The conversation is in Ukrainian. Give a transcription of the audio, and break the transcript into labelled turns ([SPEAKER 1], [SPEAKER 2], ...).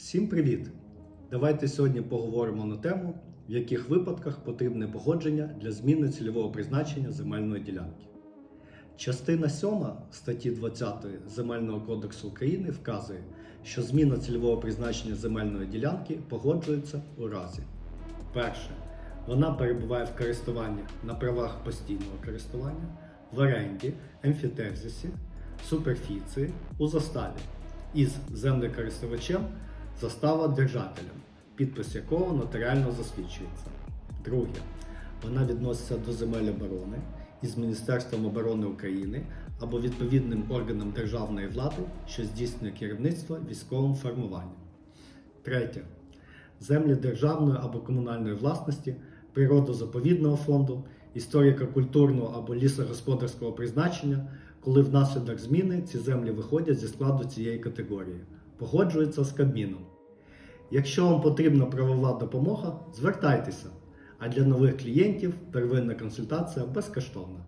[SPEAKER 1] Всім привіт! Давайте сьогодні поговоримо на тему, в яких випадках потрібне погодження для зміни цільового призначення земельної ділянки. Частина 7 статті 20 Земельного кодексу України вказує, що зміна цільового призначення земельної ділянки погоджується у разі. Перше. Вона перебуває в користуванні на правах постійного користування, в оренді, емфітевзисі, суперфіції, у заставі із землекористувачем застава держателем, підпис якого нотаріально засвідчується. Друге. Вона відноситься до земель оборони із Міністерством оборони України або відповідним органом державної влади, що здійснює керівництво військовим формуванням. Третє. Землі державної або комунальної власності, природозаповідного фонду, історико-культурного або лісогосподарського призначення, коли внаслідок зміни ці землі виходять зі складу цієї категорії, погоджуються з Кабміном. Якщо вам потрібна правова допомога, звертайтеся, а для нових клієнтів первинна консультація безкоштовна.